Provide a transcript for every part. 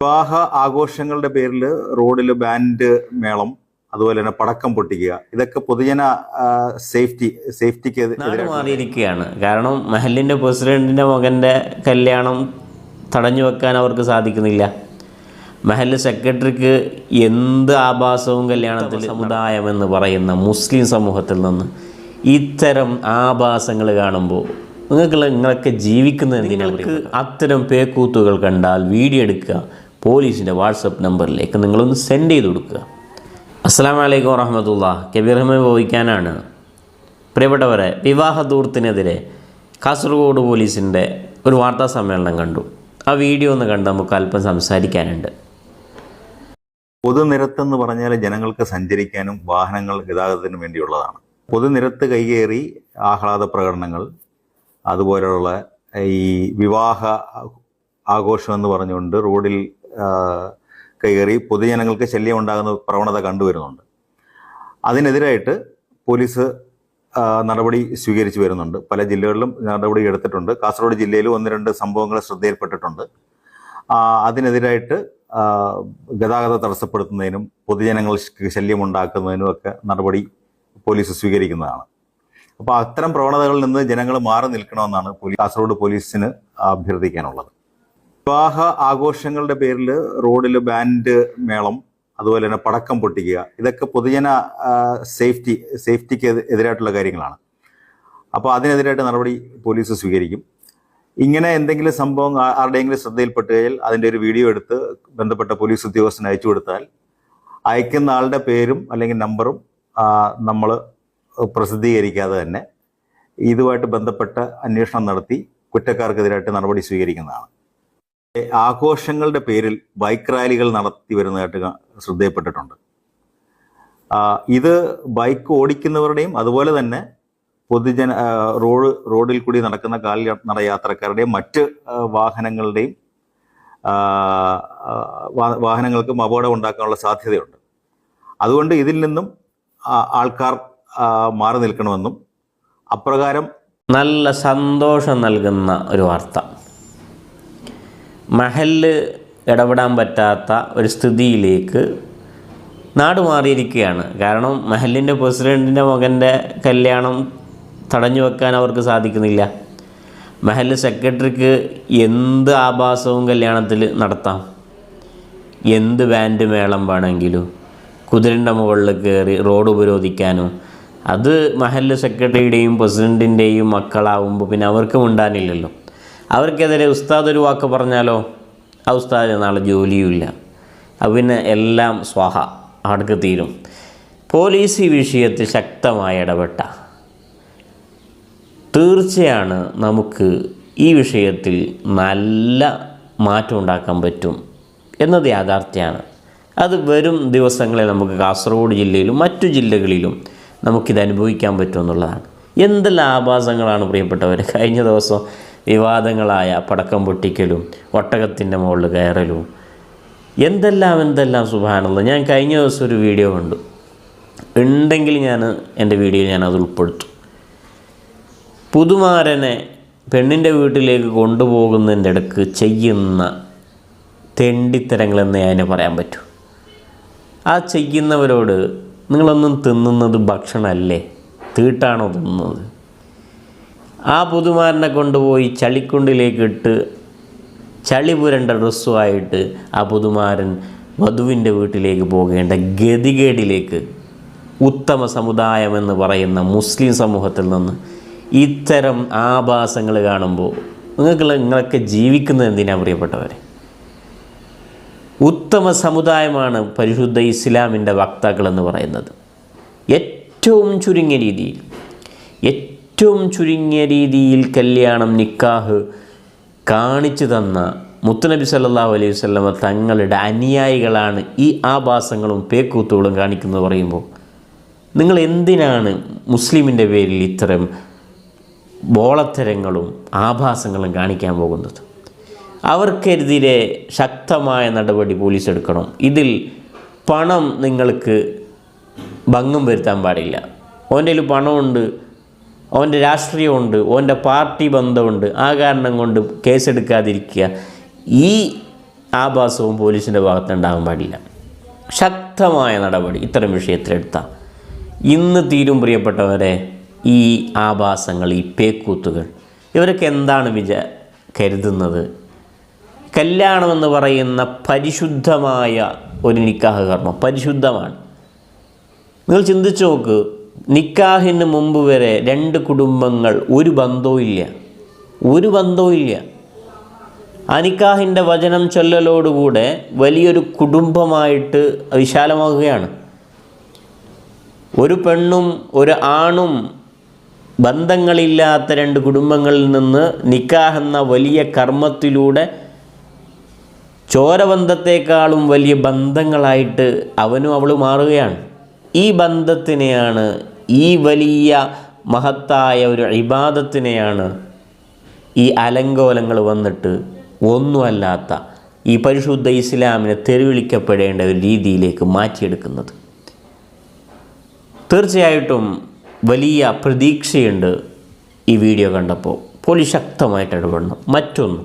വിവാഹ ആഘോഷങ്ങളുടെ പേരിൽ റോഡിൽ ബാൻഡ് മേളം അതുപോലെ തന്നെ പടക്കം പൊട്ടിക്കുക. ഇതൊക്കെ പൊതുജന സേഫ്റ്റി സേഫ്റ്റിക്ക് മാറിയിരിക്കുകയാണ്. കാരണം മഹലിന്റെ പ്രസിഡന്റിന്റെ മകന്റെ കല്യാണം തടഞ്ഞു വെക്കാൻ അവർക്ക് സാധിക്കുന്നില്ല. മഹൽ സെക്രട്ടറിക്ക് എന്ത് ആഭാസവും കല്യാണത്തിൽ സമുദായം. എന്ന് പറയുന്ന മുസ്ലിം സമൂഹത്തിൽ നിന്ന് ഇത്തരം ആഭാസങ്ങൾ കാണുമ്പോൾ നിങ്ങൾക്ക് നിങ്ങളൊക്കെ ജീവിക്കുന്നത് നിങ്ങൾക്ക് അത്തരം പേക്കൂത്തുകൾ കണ്ടാൽ വീഡിയോ എടുക്കുക പോലീസിന്റെ വാട്സപ്പ് നമ്പറിലേക്ക് നിങ്ങളൊന്ന് സെൻഡ് ചെയ്ത് കൊടുക്കുക. അസ്സാം വലൈക്കും വറഹമത്തുള്ള. കബീർ അഹമ്മദ് വഹിക്കാനാണ് പ്രിയപ്പെട്ടവരെ വിവാഹ ദൂർത്തിനെതിരെ കാസർഗോഡ് പോലീസിന്റെ ഒരു വാർത്താ സമ്മേളനം കണ്ടു. ആ വീഡിയോ ഒന്ന് കണ്ട് നമുക്ക് അല്പം സംസാരിക്കാനുണ്ട്. പൊതുനിരത്തെന്ന് പറഞ്ഞാൽ ജനങ്ങൾക്ക് സഞ്ചരിക്കാനും വാഹനങ്ങൾ ഗതാഗതത്തിനും വേണ്ടിയുള്ളതാണ്. പൊതുനിരത്ത് കൈകേറി ആഹ്ലാദ പ്രകടനങ്ങൾ അതുപോലെയുള്ള ഈ വിവാഹ ആഘോഷം എന്ന് പറഞ്ഞുകൊണ്ട് റോഡിൽ ആ, കൈകേറി പൊതുജനങ്ങൾക്ക് ശല്യം ഉണ്ടാകുന്ന പ്രവണത കണ്ടുവരുന്നുണ്ട്. അതിനെതിരായിട്ട് പോലീസ് നടപടി സ്വീകരിച്ചു വരുന്നുണ്ട്. പല ജില്ലകളിലും നടപടി എടുത്തിട്ടുണ്ട്. കാസർഗോഡ് ജില്ലയിലും ഒന്ന് രണ്ട് സംഭവങ്ങൾ ശ്രദ്ധയിൽപ്പെട്ടിട്ടുണ്ട്. അതിനെതിരായിട്ട് ഗതാഗത തടസ്സപ്പെടുത്തുന്നതിനും പൊതുജനങ്ങൾക്ക് ശല്യമുണ്ടാക്കുന്നതിനും ഒക്കെ നടപടി പോലീസ് സ്വീകരിക്കുന്നതാണ്. അപ്പോൾ അത്തരം പ്രവണതകളിൽ നിന്ന് ജനങ്ങൾ മാറി നിൽക്കണമെന്നാണ് കാസർഗോഡ് പോലീസിന് അഭ്യർത്ഥിക്കാനുള്ളത്. വിവാഹ ആഘോഷങ്ങളുടെ പേരിൽ റോഡിൽ ബാൻഡ് മേളം അതുപോലെ തന്നെ പടക്കം പൊട്ടിക്കുക ഇതൊക്കെ പൊതുജന സേഫ്റ്റി സേഫ്റ്റിക്ക് എതി- എതിരായിട്ടുള്ള കാര്യങ്ങളാണ്. അപ്പോൾ അതിനെതിരായിട്ട് നടപടി പോലീസ് സ്വീകരിക്കും. ഇങ്ങനെ എന്തെങ്കിലും സംഭവം ആരുടെയെങ്കിലും ശ്രദ്ധയിൽപ്പെട്ട് കഴിഞ്ഞാൽ അതിന്റെ ഒരു വീഡിയോ എടുത്ത് ബന്ധപ്പെട്ട പോലീസ് ഉദ്യോഗസ്ഥന് അയച്ചു കൊടുത്താൽ അയക്കുന്ന ആളുടെ പേരും അല്ലെങ്കിൽ നമ്പറും നമ്മൾ പ്രസിദ്ധീകരിക്കാതെ തന്നെ ഇതുമായിട്ട് ബന്ധപ്പെട്ട അന്വേഷണം നടത്തി കുറ്റക്കാർക്കെതിരായിട്ട് നടപടി സ്വീകരിക്കുന്നതാണ്. ആഘോഷങ്ങളുടെ പേരിൽ ബൈക്ക് റാലികൾ നടത്തി വരുന്നതായിട്ട് ശ്രദ്ധയപ്പെട്ടിട്ടുണ്ട്. ഇത് ബൈക്ക് ഓടിക്കുന്നവരുടെയും അതുപോലെ തന്നെ പൊതുജന റോഡ് റോഡിൽ കൂടി നടക്കുന്ന കാൽ നട യാത്രക്കാരുടെയും മറ്റ് വാഹനങ്ങളുടെയും വാഹനങ്ങൾക്കും അപകടം ഉണ്ടാക്കാനുള്ള സാധ്യതയുണ്ട്. അതുകൊണ്ട് ഇതിൽ നിന്നും ആൾക്കാർ മാറി നിൽക്കണമെന്നും അപ്രകാരം നല്ല സന്തോഷം നൽകുന്ന ഒരു വാർത്ത. മഹൽ ഇടപെടാൻ പറ്റാത്ത ഒരു സ്ഥിതിയിലേക്ക് നാട് മാറിയിരിക്കുകയാണ്. കാരണം മഹലിന്റെ പ്രസിഡന്റിന്റെ മകന്റെ കല്യാണം തടഞ്ഞു വെക്കാൻ അവർക്ക് സാധിക്കുന്നില്ല. മഹൽ സെക്രട്ടറിക്ക് എന്ത് ആഭാസവും കല്യാണത്തിൽ നടത്താം. എന്ത് ബാൻഡ് മേളം വേണമെങ്കിലും കുതിരന്റെ മുകളിൽ കയറി റോഡ് ഉപരോധിക്കാനും. അത് മഹല്ല് സെക്രട്ടറിയുടെയും പ്രസിഡന്റിന്റെയും മക്കളാവുമ്പോൾ പിന്നെ അവർക്കും മിണ്ടാനില്ലല്ലോ അവർക്കെതിരെ ഉസ്താദ് ഒരു വാക്ക് പറഞ്ഞാലോ? ആ ഉസ്താദിന് നാളെ ജോലിയുമില്ല. അത് പിന്നെ എല്ലാം സ്വാഹ. അടുക്ക് തീരും. പോലീസ് ഈ വിഷയത്തിൽ ശക്തമായി ഇടപെട്ട. തീർച്ചയാണ് നമുക്ക് ഈ വിഷയത്തിൽ നല്ല മാറ്റം ഉണ്ടാക്കാൻ പറ്റും എന്നത് യാഥാർത്ഥ്യമാണ്. അത് വരും ദിവസങ്ങളിൽ നമുക്ക് കാസർഗോഡ് ജില്ലയിലും മറ്റു ജില്ലകളിലും നമുക്കിത് അനുഭവിക്കാൻ പറ്റുമെന്നുള്ളതാണ് എന്തെല്ലാം ആഭാസങ്ങളാണ് പ്രിയപ്പെട്ടവർ കഴിഞ്ഞ ദിവസം വിവാദങ്ങളായ പടക്കം പൊട്ടിക്കലും ഒട്ടകത്തിന്റെ മുകളിൽ കയറലും. എന്തെല്ലാം എന്തെല്ലാം സുഭാനുള്ള ഞാൻ കഴിഞ്ഞ ദിവസം ഒരു വീഡിയോ കണ്ടു. ഉണ്ടെങ്കിൽ ഞാൻ എന്റെ വീഡിയോ ഞാൻ അത് ഉൾപ്പെടുത്തും. പുതുമാരനെ പെണ്ണിന്റെ വീട്ടിലേക്ക് കൊണ്ടുപോകുന്നതിന്റെ ഇടയ്ക്ക് ചെയ്യുന്ന തെണ്ടിത്തരങ്ങളെന്ന് ഞാൻ പറയാൻ പറ്റൂ. ആ ചെയ്യുന്നവരോട് നിങ്ങളൊന്നും തിന്നുന്നത് ഭക്ഷണമല്ലേ? തീട്ടാണോ തിന്നുന്നത്? ആ പുതുമാരനെ കൊണ്ടുപോയി ചളിക്കുണ്ടിലേക്ക് ഇട്ട് ചളി പുരണ്ട ഡ്രസ്സുമായിട്ട് ആ പുതുമാരൻ വധുവിന്റെ വീട്ടിലേക്ക് പോകേണ്ട ഗതികേടിലേക്ക് ഉത്തമ സമുദായം എന്ന് പറയുന്ന മുസ്ലിം സമൂഹത്തിൽ നിന്ന് ഇത്തരം ആഭാസങ്ങൾ കാണുമ്പോൾ നിങ്ങൾക്ക് നിങ്ങളൊക്കെ ജീവിക്കുന്നത് എന്തിനാണ് പ്രിയപ്പെട്ടവരെ? ഉത്തമ സമുദായമാണ് പരിശുദ്ധ ഇസ്ലാമിന്റെ വക്താക്കൾ എന്ന് പറയുന്നത്. ഏറ്റവും ചുരുങ്ങിയ രീതിയിൽ ഏറ്റവും ചുരുങ്ങിയ രീതിയിൽ കല്യാണം നിക്കാഹ് കാണിച്ചു തന്ന മുത്തുനബി സല്ലല്ലാഹു അലൈഹി വസല്ലമ തങ്ങളുടെ അനുയായികളാണ് ഈ ആഭാസങ്ങളും പേക്കൂത്തുകളും കാണിക്കുന്നത് പറയുമ്പോൾ നിങ്ങൾ എന്തിനാണ് മുസ്ലിമിന്റെ പേരിൽ ഇത്തരം ബോളത്തരങ്ങളും ആഭാസങ്ങളും കാണിക്കാൻ പോകുന്നത്? അവർക്കെതിരെ ശക്തമായ നടപടി പോലീസ് എടുക്കണം. ഇതിൽ പണം നിങ്ങൾക്ക് ഭംഗം വരുത്താൻ പാടില്ല. ഓന്റെ കയ്യിൽ പണമുണ്ട്. ഓന്റെ രാഷ്ട്രീയമുണ്ട് അവന്റെ പാർട്ടി ബന്ധമുണ്ട്. ആ കാരണം കൊണ്ട് കേസെടുക്കാതിരിക്കുക. ഈ ആഭാസവും പോലീസിന്റെ ഭാഗത്ത് ഉണ്ടാകാൻ പാടില്ല. ശക്തമായ നടപടി. ഇത്തരം വിഷയത്തിലെടുത്ത. ഇന്ന് തീരും പ്രിയപ്പെട്ടവരെ ഈ ആഭാസങ്ങൾ ഈ പേക്കൂത്തുകൾ. ഇവരൊക്കെ എന്താണ് വിച കരുതുന്നത്? കല്യാണമെന്ന് പറയുന്ന പരിശുദ്ധമായ ഒരു നിക്കാഹ് കർമ്മം. പരിശുദ്ധമാണ്. നിങ്ങൾ ചിന്തിച്ചു നോക്ക് നിക്കാഹിന് മുമ്പ് വരെ രണ്ട് കുടുംബങ്ങൾ ഒരു ബന്ധവും ഇല്ല. ഒരു ബന്ധവും ഇല്ല. ആ നിക്കാഹിന്റെ വചനം ചൊല്ലലോടുകൂടെ വലിയൊരു കുടുംബമായിട്ട് വിശാലമാകുകയാണ്. ഒരു പെണ്ണും ഒരു ആണും ബന്ധങ്ങളില്ലാത്ത രണ്ട് കുടുംബങ്ങളിൽ നിന്ന് നിക്കാഹ് എന്ന വലിയ കർമ്മത്തിലൂടെ ചോരബന്ധത്തെക്കാളും വലിയ ബന്ധങ്ങളായിട്ട് അവനും അവൾ മാറുകയാണ്. ഈ ബന്ധത്തിനെയാണ് ഈ വലിയ മഹത്തായ ഒരു ഇബാദത്തിനെയാണ് ഈ അലങ്കോലങ്ങൾ വന്നിട്ട് ഒന്നുമല്ലാത്ത ഈ പരിശുദ്ധ ഇസ്ലാമിനെ തെരുവിളിക്കപ്പെടേണ്ട ഒരു രീതിയിലേക്ക് മാറ്റിയെടുക്കുന്നത്. തീർച്ചയായിട്ടും വലിയ പ്രതീക്ഷയുണ്ട് ഈ വീഡിയോ കണ്ടപ്പോൾ. പോലീസ് ശക്തമായിട്ട് ഇടപെടണം മറ്റൊന്ന്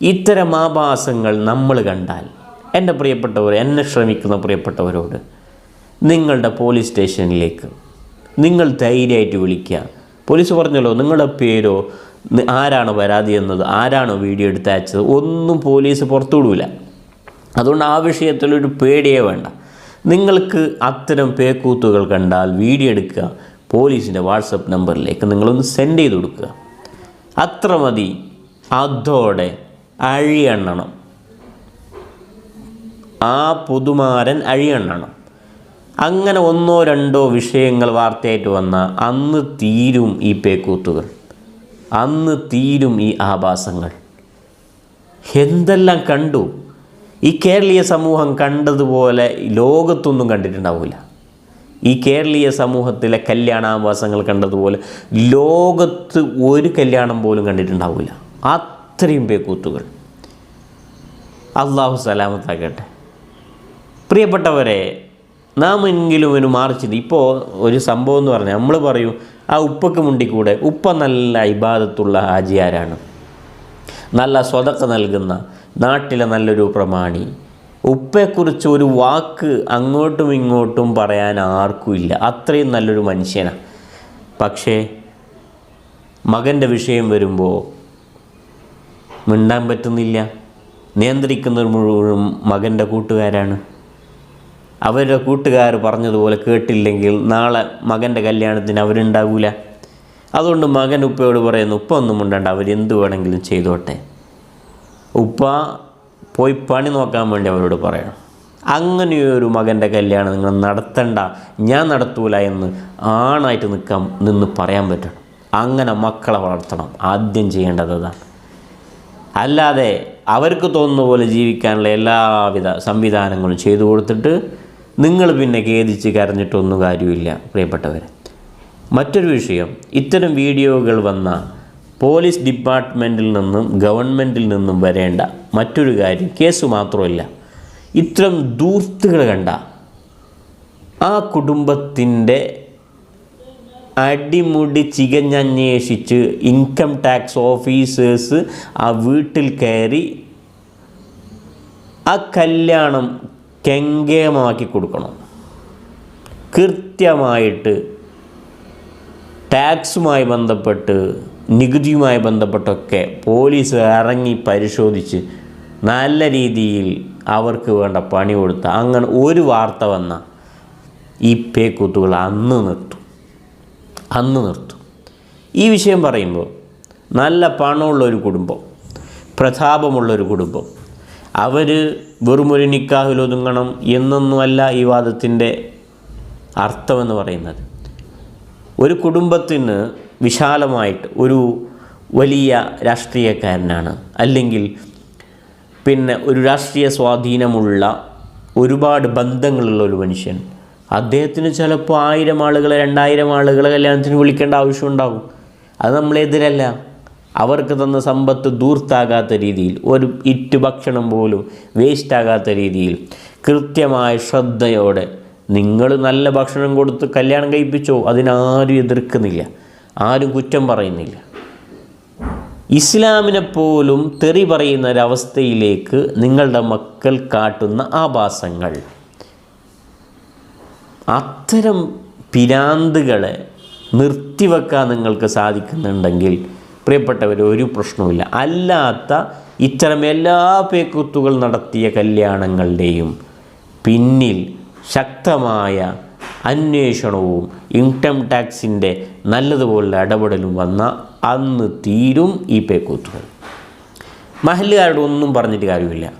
ഇത്തരം ആഭാസങ്ങൾ നമ്മൾ കണ്ടാൽ എന്റെ പ്രിയപ്പെട്ടവർ എന്നെ ശ്രമിക്കുന്ന പ്രിയപ്പെട്ടവരോട് നിങ്ങളുടെ പോലീസ് സ്റ്റേഷനിലേക്ക് നിങ്ങൾ ധൈര്യമായിട്ട് വിളിക്കുക. പോലീസ് പറഞ്ഞല്ലോ നിങ്ങളുടെ പേരോ ആരാണോ പരാതി എന്നത് ആരാണോ വീഡിയോ എടുത്ത് അയച്ചത് ഒന്നും പോലീസ് പുറത്തുവിടില്ല അതുകൊണ്ട് ആ വിഷയത്തിലൊരു പേടിയേ വേണ്ട. നിങ്ങൾക്ക് അത്തരം പേക്കൂത്തുകൾ കണ്ടാൽ വീഡിയോ എടുക്കുക പോലീസിന്റെ വാട്സപ്പ് നമ്പറിലേക്ക് നിങ്ങളൊന്ന് സെൻഡ് ചെയ്ത് കൊടുക്കുക. അത്ര മതി. അതോടെ അഴിയണ്ണണം. ആ പുതുമാരൻ അഴിയണ്ണണം. അങ്ങനെ ഒന്നോ രണ്ടോ വിഷയങ്ങൾ വാർത്തയായിട്ട് വന്ന അന്ന് തീരും ഈ പേക്കൂത്തുകൾ. അന്ന് തീരും ഈ ആഭാസങ്ങൾ. എന്തെല്ലാം കണ്ടു? ഈ കേരളീയ സമൂഹം കണ്ടതുപോലെ ലോകത്തൊന്നും കണ്ടിട്ടുണ്ടാവില്ല. ഈ കേരളീയ സമൂഹത്തിലെ കല്യാണാവാസങ്ങൾ കണ്ടതുപോലെ ലോകത്ത് ഒരു കല്യാണം പോലും കണ്ടിട്ടുണ്ടാവില്ല. അത്രയും പേക്കൂത്തുകൾ. അള്ളാഹു സലാമത്താക്കട്ടെ പ്രിയപ്പെട്ടവരെ നാം എങ്കിലും ഒരു മാർച്ചിത് ഇപ്പോൾ ഒരു സംഭവം എന്ന് പറഞ്ഞാൽ നമ്മൾ പറയും ആ ഉപ്പക്ക് മുണ്ടിക്കൂടെ. ഉപ്പ നല്ല ഇബാദത്തുള്ള ഹാജിയാരാണ്. നല്ല സ്വതക്ക നൽകുന്ന നാട്ടിലെ നല്ലൊരു പ്രമാണി. ഉപ്പയെക്കുറിച്ച് ഒരു വാക്ക് അങ്ങോട്ടും ഇങ്ങോട്ടും പറയാൻ ആർക്കും ഇല്ല. അത്രയും നല്ലൊരു മനുഷ്യനാണ് പക്ഷേ മകന്റെ വിഷയം വരുമ്പോൾ മിണ്ടാൻ പറ്റുന്നില്ല. നിയന്ത്രിക്കുന്നത് മുഴുവൻ മകന്റെ കൂട്ടുകാരാണ്. അവരുടെ കൂട്ടുകാർ പറഞ്ഞതുപോലെ കേട്ടില്ലെങ്കിൽ നാളെ മകന്റെ കല്യാണത്തിന് അവരുണ്ടാവില്ല അതുകൊണ്ട് മകൻ ഉപ്പയോട് പറയുന്നു ഉപ്പ ഒന്നും മുണ്ടണ്ട അവരെന്ത് വേണമെങ്കിലും ചെയ്തോട്ടെ. ഉപ്പ പോയി പണി നോക്കാൻ വേണ്ടി അവരോട് പറയണം. അങ്ങനെയൊരു മകന്റെ കല്യാണം നിങ്ങൾ നടത്തണ്ട ഞാൻ നടത്തൂല എന്ന് ആണായിട്ട് നിൽക്കാൻ നിന്ന് പറയാൻ പറ്റണം. അങ്ങനെ മക്കളെ വളർത്തണം ആദ്യം ചെയ്യേണ്ടത് അതാണ് അല്ലാതെ അവർക്ക് തോന്നുന്ന പോലെ ജീവിക്കാനുള്ള എല്ലാവിധ സംവിധാനങ്ങളും ചെയ്തു കൊടുത്തിട്ട് നിങ്ങൾ പിന്നെ ഖേദിച്ച് കരഞ്ഞിട്ടൊന്നും കാര്യമില്ല പ്രിയപ്പെട്ടവരെ. മറ്റൊരു വിഷയം ഇത്തരം വീഡിയോകൾ വന്ന പോലീസ് ഡിപ്പാർട്ട്മെന്റിൽ നിന്നും ഗവൺമെന്റിൽ നിന്നും വരേണ്ട മറ്റൊരു കാര്യം കേസ് മാത്രമല്ല ഇത്തരം ദൂർത്തുകൾ കണ്ട ആ കുടുംബത്തിന്റെ അടിമുടി ചികഞ്ഞന്വേഷിച്ച് ഇൻകം ടാക്സ് ഓഫീസേഴ്സ് ആ വീട്ടിൽ കയറി ആ കല്യാണം കെങ്കേമാക്കി കൊടുക്കണം. കൃത്യമായിട്ട് ടാക്സുമായി ബന്ധപ്പെട്ട് നികുതിയുമായി ബന്ധപ്പെട്ടൊക്കെ പോലീസ് ഇറങ്ങി പരിശോധിച്ച് നല്ല രീതിയിൽ അവർക്ക് വേണ്ട പണി കൊടുത്ത അങ്ങനെ ഒരു വാർത്ത വന്ന ഈ പേക്കൂത്തുകൾ അന്ന് നിർത്തും. അന്ന് നിർത്തും. ഈ വിഷയം പറയുമ്പോൾ നല്ല പണമുള്ളൊരു കുടുംബം പ്രതാപമുള്ളൊരു കുടുംബം അവർ വെറുമൊരു നിക്കാഹിൽ ഒതുങ്ങണം എന്നൊന്നുമല്ല ഈ വാദത്തിന്റെ അർത്ഥമെന്ന് പറയുന്നത്. ഒരു കുടുംബത്തിന് വിശാലമായിട്ട് ഒരു വലിയ രാഷ്ട്രീയക്കാരനാണ്. അല്ലെങ്കിൽ പിന്നെ ഒരു രാഷ്ട്രീയ സ്വാധീനമുള്ള ഒരുപാട് ബന്ധങ്ങളുള്ള ഒരു മനുഷ്യൻ. അദ്ദേഹത്തിന് ചിലപ്പോൾ ആയിരം ആളുകളെ രണ്ടായിരം ആളുകളെ കല്യാണത്തിന് വിളിക്കേണ്ട ആവശ്യമുണ്ടാകും അത് നമ്മളെതിരല്ല. അവർക്ക് തന്ന സമ്പത്ത് ദൂർത്താകാത്ത രീതിയിൽ ഒരു ഇറ്റ് ഭക്ഷണം പോലും വേസ്റ്റാകാത്ത രീതിയിൽ കൃത്യമായ ശ്രദ്ധയോടെ നിങ്ങൾ നല്ല ഭക്ഷണം കൊടുത്ത് കല്യാണം കഴിപ്പിച്ചോ അതിനാരും എതിർക്കുന്നില്ല. ആരും കുറ്റം പറയുന്നില്ല. ഇസ്ലാമിനെ പോലും തെറി പറയുന്ന ഒരവസ്ഥയിലേക്ക് നിങ്ങളുടെ മക്കൾ കാട്ടുന്ന ആഭാസങ്ങൾ. അത്തരം പിരാന്തുകളെ നിർത്തിവെക്കാൻ നിങ്ങൾക്ക് സാധിക്കുന്നുണ്ടെങ്കിൽ പ്രിയപ്പെട്ടവർ ഒരു പ്രശ്നവുമില്ല. അല്ലാത്ത ഇത്തരം എല്ലാ പേക്കുത്തുകൾ നടത്തിയ കല്യാണങ്ങളുടെയും പിന്നിൽ ശക്തമായ അന്വേഷണവും ഇൻകം ടാക്സിന്റെ നല്ലതുപോലുള്ള ഇടപെടലും വന്ന അന്ന് തീരും ഈ പേക്കൂത്തുകൾ. മഹല്ലുകാരുടെ ഒന്നും പറഞ്ഞിട്ട് കാര്യമില്ല.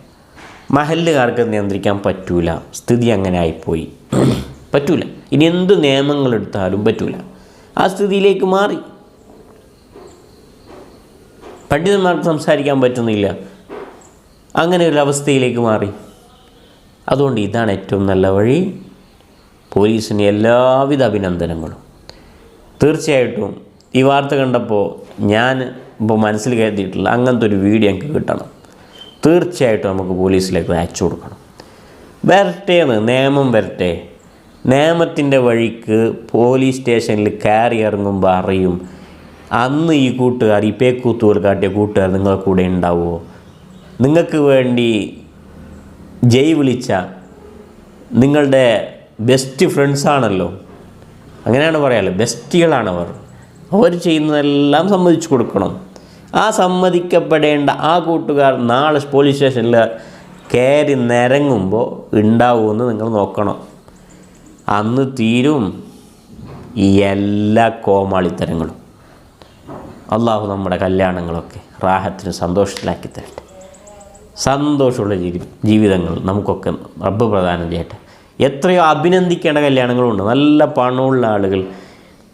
മഹല്ലുകാർക്ക് നിയന്ത്രിക്കാൻ പറ്റൂല. സ്ഥിതി അങ്ങനെ ആയിപ്പോയി. പറ്റൂല. ഇനി എന്ത് നിയമങ്ങൾ എടുത്താലും പറ്റൂല. ആ സ്ഥിതിയിലേക്ക് മാറി. പണ്ഡിതന്മാർക്ക് സംസാരിക്കാൻ പറ്റുന്നില്ല. അങ്ങനെ ഒരു അവസ്ഥയിലേക്ക് മാറി. അതുകൊണ്ട് ഇതാണ് ഏറ്റവും നല്ല വഴി. പോലീസിന് എല്ലാവിധ അഭിനന്ദനങ്ങളും. തീർച്ചയായിട്ടും ഈ വാർത്ത കണ്ടപ്പോൾ ഞാൻ ഇപ്പോൾ മനസ്സിൽ കരുതിയിട്ടുള്ള അങ്ങനത്തെ ഒരു വീഡിയോ എനിക്ക് കിട്ടണം. തീർച്ചയായിട്ടും നമുക്ക് പോലീസിലേക്ക് അയച്ചു കൊടുക്കണം. വരട്ടെ എന്ന് നിയമം വരട്ടെ. നിയമത്തിന്റെ വഴിക്ക് പോലീസ് സ്റ്റേഷനിൽ കയറി ഇറങ്ങുമ്പോൾ അറിയും അന്ന് ഈ കൂട്ടുകാർ ഈ പേക്കൂത്തുകൾ കാട്ടിയ കൂട്ടുകാർ നിങ്ങളെ കൂടെ ഉണ്ടാവുമോ നിങ്ങൾക്ക് വേണ്ടി ജയ് വിളിച്ച നിങ്ങളുടെ ബെസ്റ്റ് ഫ്രണ്ട്സാണല്ലോ അങ്ങനെയാണ് പറയാമല്ലോ ബെസ്റ്റികളാണവർ. അവർ ചെയ്യുന്നതെല്ലാം സമ്മതിച്ചു കൊടുക്കണം. ആ സമ്മതിക്കപ്പെടേണ്ട ആ കൂട്ടുകാർ നാളെ പോലീസ് സ്റ്റേഷനിൽ കയറി നിരങ്ങുമ്പോൾ ഉണ്ടാവുമെന്ന് നിങ്ങൾ നോക്കണം. അന്ന് തീരും ഈ എല്ലാ കോമാളിത്തരങ്ങളും. അള്ളാഹു നമ്മുടെ കല്യാണങ്ങളൊക്കെ റാഹത്തിന് സന്തോഷത്തിലാക്കി തരട്ടെ. സന്തോഷമുള്ള ജീവി ജീവിതങ്ങൾ നമുക്കൊക്കെ റബ്ബ് പ്രദാനം ചെയ്യട്ടെ എത്രയോ അഭിനന്ദിക്കേണ്ട കല്യാണങ്ങളുണ്ട്. നല്ല പണമുള്ള ആളുകൾ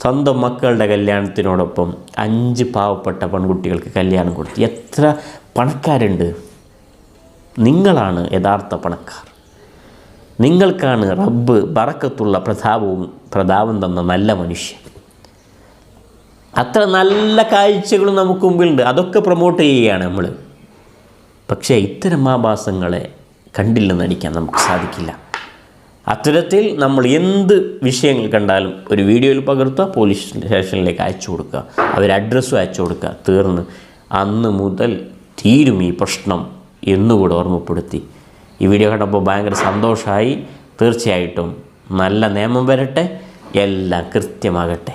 സ്വന്തം മക്കളുടെ കല്യാണത്തിനോടൊപ്പം അഞ്ച് പാവപ്പെട്ട പെൺകുട്ടികൾക്ക് കല്യാണം കൊടുത്തു എത്ര പണക്കാരുണ്ട്. നിങ്ങളാണ് യഥാർത്ഥ പണക്കാർ. നിങ്ങൾക്കാണ് റബ്ബ് ബറക്കത്തുള്ള പ്രതാപവും പ്രതാപം തന്ന നല്ല മനുഷ്യൻ. അത്ര നല്ല കാഴ്ചകളും നമുക്ക് മുമ്പിലുണ്ട്. അതൊക്കെ പ്രൊമോട്ട് ചെയ്യുകയാണ് നമ്മൾ പക്ഷേ ഇത്തരം ആഭാസങ്ങളെ കണ്ടില്ലെന്ന് നടിക്കാൻ നമുക്ക് സാധിക്കില്ല. അത്തരത്തിൽ നമ്മൾ എന്ത് വിഷയങ്ങൾ കണ്ടാലും ഒരു വീഡിയോയിൽ പകർത്തുക പോലീസ് സ്റ്റേഷനിലേക്ക് അയച്ചു കൊടുക്കുക അവർ അഡ്രസ്സും അയച്ചു കൊടുക്കുക തീർന്ന് അന്ന് മുതൽ തീരും ഈ പ്രശ്നം എന്നുകൂടെ ഓർമ്മപ്പെടുത്തി. ഈ വീഡിയോ കണ്ടപ്പോൾ ഭയങ്കര സന്തോഷമായി തീർച്ചയായിട്ടും നല്ല നിയമം വരട്ടെ എല്ലാം കൃത്യമാകട്ടെ.